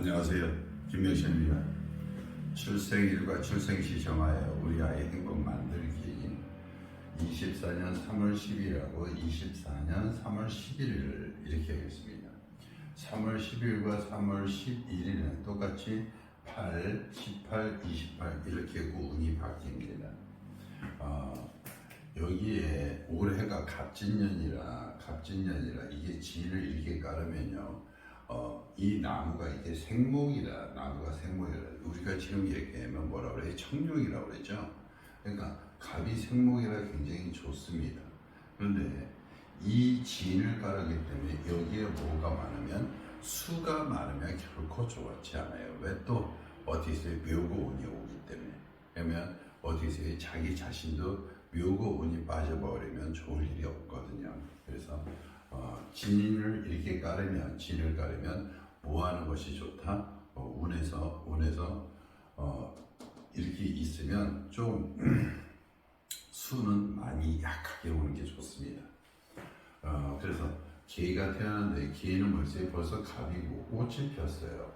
안녕하세요. 김명신입니다. 출생일과 출생시 정하여 우리 아이 행복 만들기 24년 3월 10일하고 24년 3월 11일을 이렇게 하겠습니다. 3월 10일과 3월 11일은 똑같이 8, 18, 28 이렇게 운이 바뀝니다. 어, 여기에 올해가 갑진년이라 갑진년이라 이게 진을 이렇게 깔으면요. 어, 이 나무가 이게 생목이라 나무가 생목이라 우리가 지금 얘기하면 뭐라 그래요? 청룡이라고 그러죠. 그러니까 갑이 생목이라 굉장히 좋습니다. 그런데 이 진을 깔았기 때문에 여기에 뭐가 많으면 수가 많으면 결코 좋지 않아요. 왜 또 어디서 묘고운이 오기 때문에 그러면 어디서 자기 자신도 묘고운이 빠져버리면 좋을 일이 없거든요. 그래서 어, 진을 이렇게 깔으면 진을 깔으면 뭐 하는 것이 좋다? 어, 운에서 운에서 어, 이렇게 있으면 좀 수는 많이 약하게 오는 게 좋습니다. 어, 그래서 개가 태어났는데 개는 벌써 벌써 갑이고 꽃이 폈어요.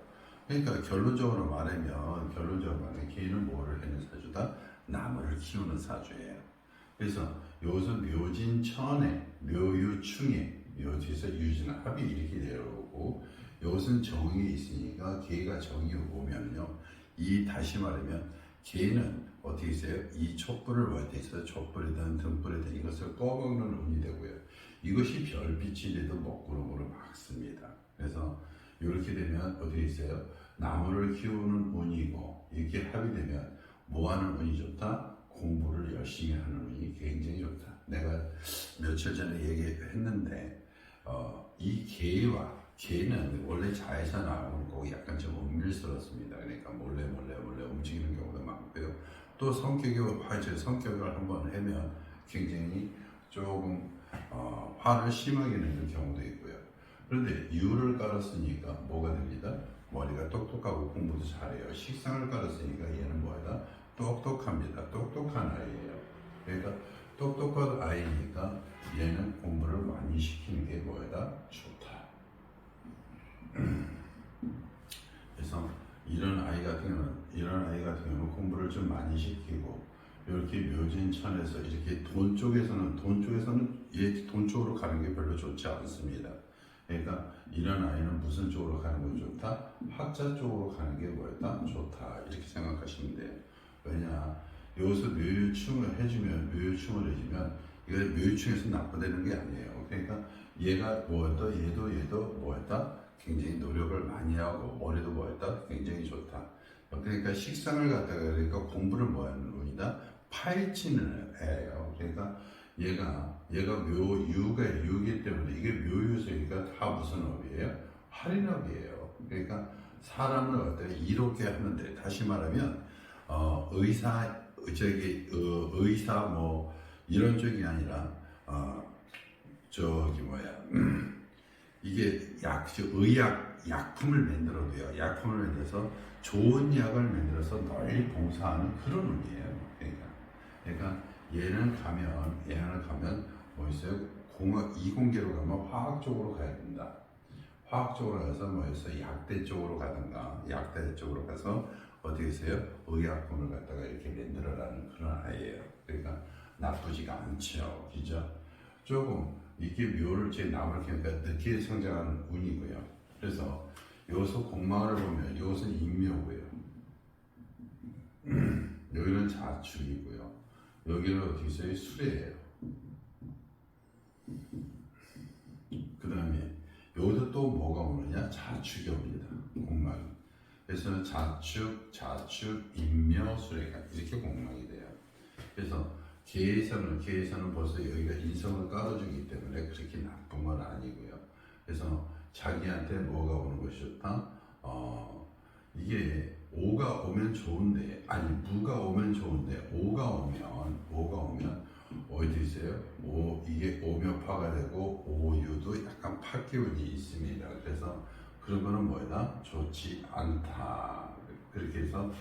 그러니까 결론적으로 말하면 결론적으로 말하면 개는 뭐를 하는 사주다? 나무를 키우는 사주예요. 그래서 요것은 묘진천에 묘유충에 묘지에서 유진합이 이렇게 내려오고 요것은 정이 있으니까 개가 정이 오면요 이 다시 말하면 개는 어떻게 있어요? 이 촛불을 있어요? 촛불이든 등불이든 이것을 꺼먹는 운이 되고요. 이것이 별빛이 돼도 먹구름으로 막습니다. 그래서 이렇게 되면 어떻게 있어요? 나무를 키우는 운이고 이렇게 합의되면 뭐 하는 운이 좋다? 공부를 열심히 하는 운이 굉장히 좋다. 내가 며칠 전에 얘기했는데 어, 이 개와 개는 원래 자에서 나오는 거고 약간 좀 은밀스럽습니다. 그러니까 몰래 몰래 몰래 움직이는 경우도 많고요. 또 성격이 화제 성격을 한번 하면 굉장히 조금 어, 화를 심하게 내는 경우도 있고요. 그런데 유를 깔았으니까 뭐가 됩니다? 머리가 똑똑하고 공부도 잘해요. 식상을 깔았으니까 얘는 뭐다? 똑똑합니다. 똑똑한 아이예요. 그러니까 똑똑한 아이니까 얘는 공부를 많이 시키는 게 뭐다? 좋다. 그래서 이런 아이 같은 경우는 이런 아이 같은 경우는 공부를 좀 많이 시키고 이렇게 묘진천에서 이렇게 돈 쪽에서는 돈 쪽에서는 얘돈 쪽으로 가는 게 별로 좋지 않습니다. 그러니까 이런 아이는 무슨 쪽으로 가는 건 좋다? 학자 쪽으로 가는 게 뭐였다? 좋다 이렇게 생각하시면 돼요. 왜냐 여기서 묘유충을 해주면 묘유충을 해주면 이거 묘유충에서 나쁘다는 게 아니에요. 그러니까 얘가 뭐였다? 얘도 얘도 뭐였다? 굉장히 노력을 많이 하고 머리도 뭐였다? 굉장히 좋다. 그러니까 식상을 갖다가 그러니까 공부를 뭐하는 운이다? 파헤치는 애예요. 그러니까 얘가 얘가 묘유가 유기 때문에 이게 묘유소니까 다 무슨 업이에요? 할인업이에요. 그러니까 사람을 어떻게 이롭게 하는데 다시 말하면 어, 의사 저기 어, 의사 뭐 이런 쪽이 아니라 어, 저기 뭐야 이게 약 저 의약 약품을 만들어도요. 약품을 만들어서 좋은 약을 만들어서 널리 봉사하는 그런 운이에요. 그러니까 그러니까 얘는 가면 얘는 가면 뭐 있어요? 공학 이공계로 가면 화학 쪽으로 가야 된다. 화학 쪽으로 가서 뭐 있어요? 약대 쪽으로 가든가 약대 쪽으로 가서 어떻게 있어요? 의약품을 갖다가 이렇게 만들어라는 그런 아이예요. 그러니까 나쁘지가 않죠. 그죠? 조금 이게 묘를 제 나무를 키우니까 늦게 성장하는 운이고요. 그래서 여기서 공망을 보면 이것은 인묘고요. 여기는 자축이고요. 여기는 어떻게 있어요? 수레예요. 그 다음에 여기도 또 뭐가 오느냐? 자축이 옵니다. 공망이. 그래서 자축, 자축, 인묘, 수레가 이렇게 공망이 돼요. 그래서 계에서는 계에서는 벌써 여기가 인성을 깔아주기 때문에 그렇게 나쁜 건 아니고요. 그래서 자기한테 뭐가 오는 것이 좋다? 어, 이게 오가 오면 좋은데 아니 무가 오면 좋은데 오가 오면 오가 오면 어디 있어요? 오 이게 오묘파가 되고 오유도 약간 파 기운이 있습니다. 그래서 그런 거는 뭐다? 좋지 않다. 그렇게 해서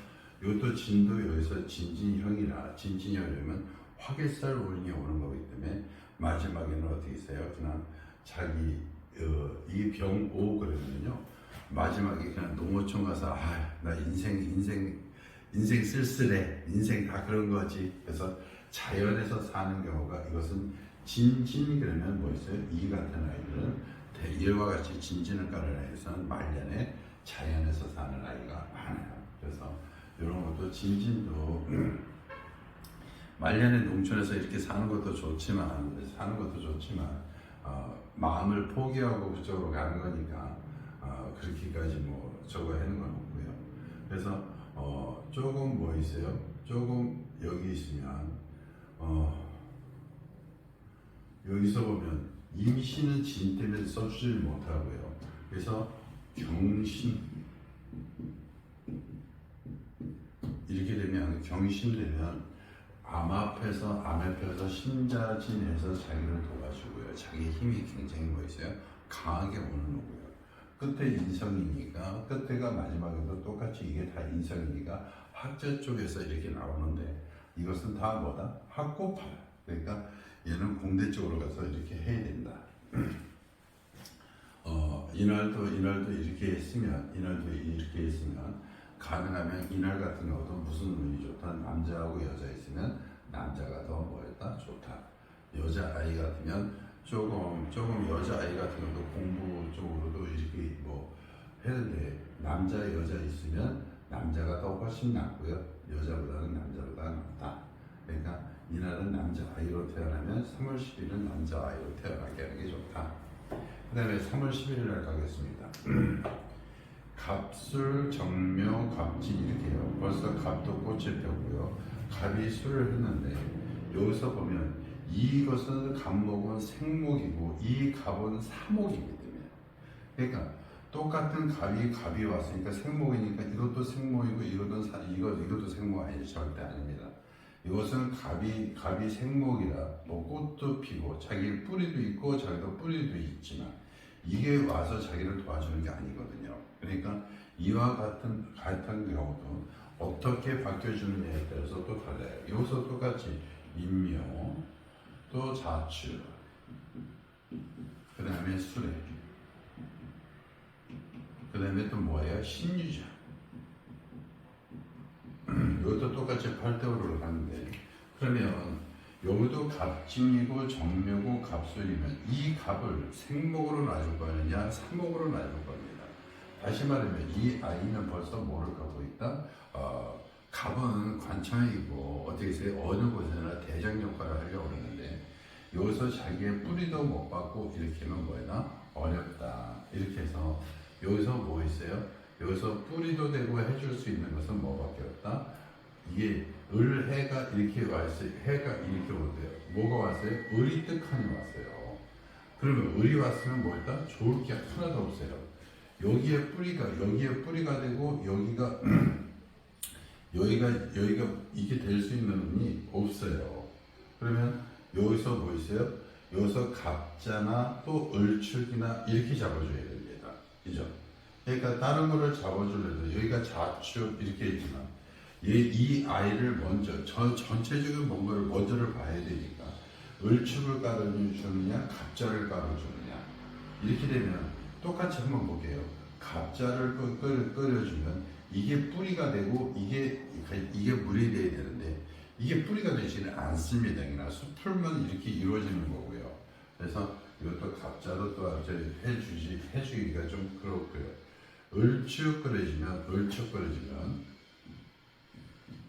이것도 진도 여기서 진진형이라 진진형이면 화개살 운이 오는 거기 때문에 마지막에는 어떻게 있어요? 그냥 자기 어, 이 병오 그러면요 마지막에 그냥 농어촌 가서 아나 인생 인생 인생 쓸쓸해 인생 다 그런 거지 그래서 자연에서 사는 경우가 이것은 진진 그러면 뭐 있어요 이 같은 아이들은 대- 이와 같이 깔는 아이에서는 말년에 자연에서 사는 아이가 많아요 그래서 이런 것도 진진도 말년에 농촌에서 이렇게 사는 것도 좋지만 사는 것도 좋지만 어, 마음을 포기하고 그쪽으로 가는 거니까 어, 그렇게까지 뭐 저거 하는 건 없고요. 그래서 어, 조금 뭐 있어요? 조금 여기 있으면 어, 여기서 보면 임신은 진 때문에 써주질 못하고요. 그래서 경신 이렇게 되면 경신 되면 암 앞에서 암 앞에서 신자진해서 자기를 도와주고요. 자기 힘이 굉장히 뭐 있어요? 강하게 오는 거고요. 끝에 인성이니까 끝에가 마지막에도 똑같이 이게 다 인성이니까 학자 쪽에서 이렇게 나오는데 이것은 다 뭐다? 학고파. 그러니까 얘는 공대 쪽으로 가서 이렇게. 어, 이날도 이날도 이렇게 했으면 이날도 이렇게 했으면 가능하면 이날 같은 경우도 무슨 운이 좋다? 남자하고 여자 있으면 남자가 더 뭐였다? 좋다. 여자 아이 같으면 조금 조금 여자 아이 같은 경우도 공부 쪽으로도 이렇게 뭐 했는데 남자 여자 있으면 남자가 더 훨씬 낫고요. 여자보다는 남자보다 낫다. 그러니까 이날은 남자 아이로 태어나면 3월 10일은 남자 아이로 태어나게 하는 게 좋다 그 다음에 3월 11일 날 가겠습니다 갑술, 정묘, 갑진 이렇게 해요. 벌써 갑도 꽃이 폈고요. 갑이 술을 했는데 여기서 보면 이것은 갑목은 생목이고 이 갑은 사목이거든요. 그러니까 똑같은 갑이 갑이 왔으니까 생목이니까 이것도 생목이고 이것도 사, 이거 이것도 생목 아니죠 절대 아닙니다. 이것은 갑이 갑이 생목이라 뭐 꽃도 피고 자기 뿌리도 있고 자기도 뿌리도 있지만 이게 와서 자기를 도와주는 게 아니거든요. 그러니까 이와 같은 같은 경우도 어떻게 바뀌어주느냐에 따라서 또 달라요. 여기서 똑같이 인묘, 또 자추, 그 다음에 수레, 그 다음에 또 뭐예요? 신유자. 이것도 똑같이 팔대오를 하는데 그러면 여기도 갑진이고 정묘고 갑술이면 이 갑을 생목으로 놔줄 거느냐 삼목으로 놔줄 겁니다. 다시 말하면 이 아이는 벌써 뭐를 갖고 있다? 어, 갑은 관청이고 어떻게 해서 어느 곳에나 대장 역할을 하려고 그러는데 여기서 자기의 뿌리도 못 받고 이렇게 하면 뭐야? 어렵다. 이렇게 해서 여기서 뭐 있어요? 여기서 뿌리도 되고 해줄 수 있는 것은 뭐밖에 없다? 이게 을 해가 이렇게 왔어요. 해가 이렇게 오대요. 뭐가 왔어요? 을이 뜻하니 왔어요. 그러면 을이 왔으면 뭐였다? 좋을 게 하나도 없어요. 여기에 뿌리가 여기에 뿌리가 되고 여기가 여기가 여기가 이게 될 수 있는 운이 없어요. 그러면 여기서 뭐 있어요? 여기서 갑자나 또 을축이나 이렇게 잡아줘야 됩니다. 그죠? 그러니까 다른 거를 잡아주려도 여기가 자축 이렇게 있지만 얘, 이 아이를 먼저 전 전체적인 뭔가를 먼저를 봐야 되니까 을축을 깔아주느냐 갑자를 깔아주느냐 이렇게 되면 똑같이 한번 볼게요. 갑자를 끓- 끓- 끓여주면 이게 뿌리가 되고 이게 이게 물이 돼야 되는데 이게 뿌리가 되지는 않습니다. 그냥 수풀만 이렇게 이루어지는 거고요. 그래서 이것도 갑자도 또 해주지 해주기가 좀 그렇고요. 을축 끓여주면 을축 끓여주면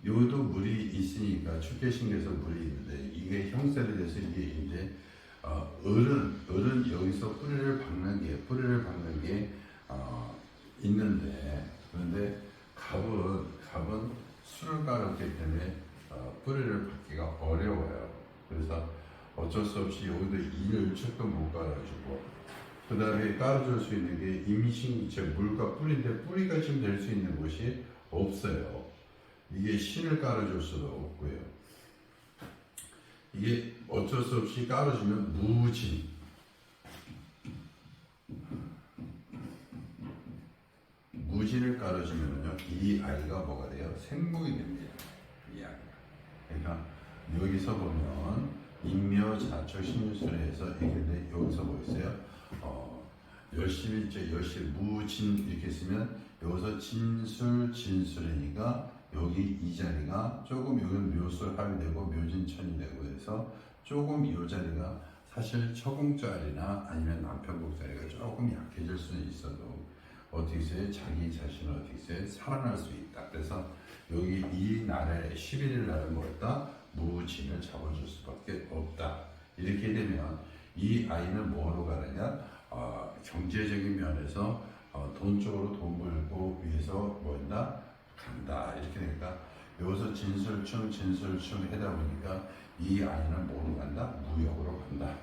여기도 물이 있으니까 축계신경에서 물이 있는데 이게 형살이 돼서 이게 이제 어, 을은 을은 여기서 뿌리를 박는 게 뿌리를 박는 게 어, 있는데 그런데 갑은 갑은 술을 깔았기 때문에 어, 뿌리를 받기가 어려워요. 그래서 어쩔 수 없이 여기도 이를 축도 못 깔아주고 그 다음에 깔아줄 수 있는 게 임신기체 물과 뿌리인데 뿌리가 지금 될 수 있는 곳이 없어요. 이게 신을 깔아줄 수도 없고요. 이게 어쩔 수 없이 깔아주면 무진. 무진을 깔아주면요, 이 아이가 뭐가 돼요? 생목이 됩니다. 이 아이가. 그러니까 여기서 보면 인묘 자초 신유술에서 근데 여기서 뭐 있어요? 어, 열심히 이제 열심히 무진 이렇게 쓰면 여기서 진술 진술이니까 여기 이 자리가 조금 여기는 묘술 합이 되고 묘진천이 되고 해서 조금 이 자리가 사실 처공자리나 아니면 남편국 자리가 조금 약해질 수는 있어도 해서 자기 자신을 어떻게 해서 살아날 수 있다. 그래서 여기 이 날에 11일 날은 뭐였다? 무진을 잡아줄 수밖에 없다. 이렇게 되면 이 아이는 뭐로 가느냐? 어, 경제적인 면에서 어, 돈 쪽으로 돈 벌고 위해서 뭐였나? 간다. 이렇게 되니까 여기서 진술충 진술충 하다 보니까 이 아이는 뭐로 간다? 무역으로 간다.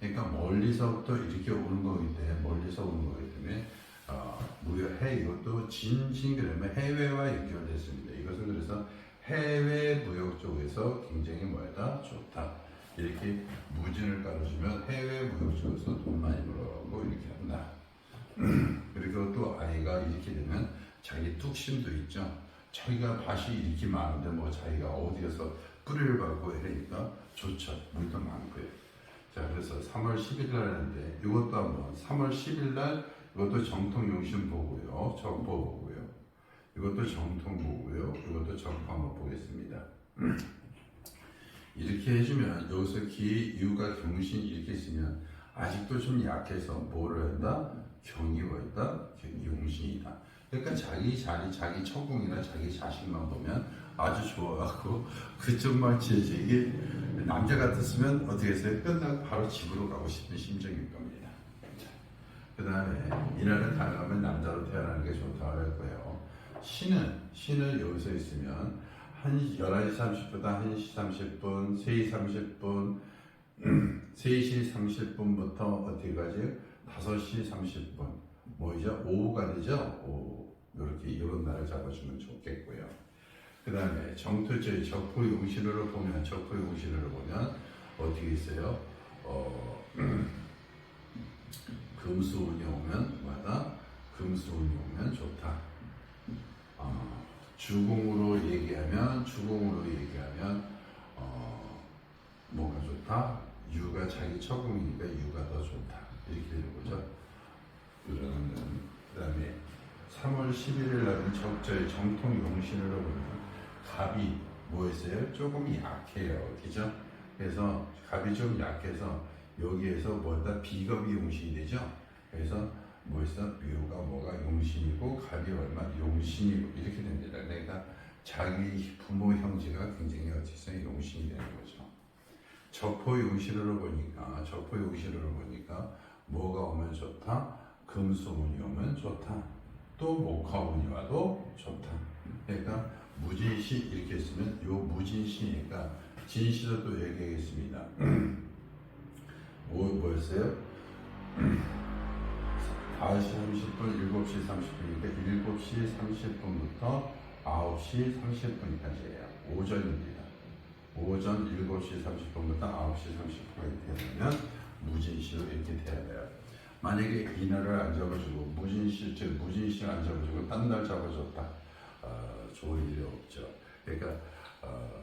그러니까 멀리서부터 이렇게 오는 거기 때문에 멀리서 오는 거기 때문에 어, 무역해 이것도 진진 그러면 해외와 연결됐습니다. 이것은 그래서 해외 무역 쪽에서 굉장히 뭐다 좋다. 이렇게 무진을 깔아주면 해외 무역 쪽에서 돈 많이 벌어가고 이렇게 한다. 그리고 또 아이가 이렇게 되면 자기 뚝심도 있죠. 자기가 밭이 이렇게 많은데 뭐 자기가 어디에서 뿌리를 밟고 이러니까 좋죠. 물도 많고요. 자 그래서 3월 10일 날 하는데 이것도 한번 3월 10일 날 이것도 정통 용신 보고요. 정보 보고요. 이것도 정통 보고요. 이것도 정보 한번 보겠습니다. 이렇게 해주면 여기서 기, 유가 경신 이렇게 쓰면 아직도 좀 약해서 뭐를 한다? 경이 뭐였다? 그러니까 자기 자리, 자기 처공이나 자기 자식만 보면 아주 좋아하고 그쪽만 지지 이게 남자 같았으면 어떻게 했어요? 끝나고 바로 집으로 가고 싶은 심정일 겁니다. 그 다음에 이날은 가능하면 남자로 태어나는 게 좋다고 할 거예요. 신은, 신은 여기서 있으면 한 11시 30분부터 1시 30분, 3시 30분, 3시 30분부터 어떻게 가지? 5시 30분. 뭐죠? 오후가 되죠? 오후. 이렇게 이런 날을 잡아주면 좋겠고요. 그 다음에 정토제 적포 용신으로 보면 적포 용신으로 보면 어떻게 있어요? 어, 금수운이 오면 뭐다? 금수운이 오면 좋다. 어, 주공으로 얘기하면 주공으로 얘기하면 어, 뭐가 좋다? 유가 자기 처공이니까 유가 더 좋다. 이렇게 되는 거죠. 그러면 그다음에 3월 11일 날은 적절 정통 용신으로 보면 갑이 뭐였어요? 조금 약해요. 그죠? 그래서 갑이 좀 약해서 여기에서 뭐다 비겁이 용신이 되죠? 그래서 뭐였어? 묘가 뭐가 용신이고 갑이 얼마 용신이고 이렇게 됩니다. 그러니까 자기 부모 형제가 굉장히 어찌서 용신이 되는 거죠. 적포 용신으로 보니까 적포 용신으로 보니까 뭐가 오면 좋다? 금수운이 오면 좋다. 또 목화운이 와도 좋다. 그러니까 무진시 이렇게 쓰면 요 무진시니까 진시도 또 얘기하겠습니다. 뭐, 뭐였어요? 5시 30분, 7시 30분이니까 7시 30분부터 9시 30분까지예요. 오전입니다. 오전 7시 30분부터 9시 30분까지 되면 무진시로 이렇게 돼야 돼요. 만약에 이날을 안 잡아주고 무진시, 즉 무진시를 안 잡아주고 딴 날 잡아줬다. 어, 좋은 일이 없죠. 그러니까 어,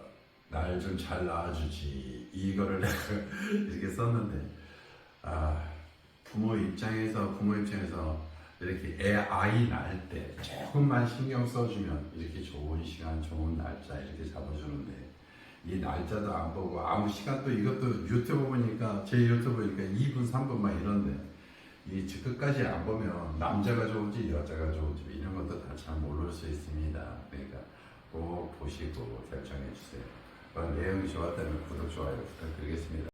날 좀 잘 낳아주지 이거를 이렇게 썼는데 아, 부모 입장에서 부모 입장에서 이렇게 애 아이 낳을 때 조금만 신경 써주면 이렇게 좋은 시간 좋은 날짜 이렇게 잡아주는데 이 날짜도 안 보고 아무 시간 또 이것도 유튜브 보니까 제 유튜브 보니까 2분 3분만 이런데 이 끝까지 안 보면 남자가 좋은지 여자가 좋은지 이런 것도 다 잘 모를 수 있습니다. 그러니까 꼭 보시고 결정해 주세요. 어, 내용이 좋았다면 구독 좋아요 부탁드리겠습니다.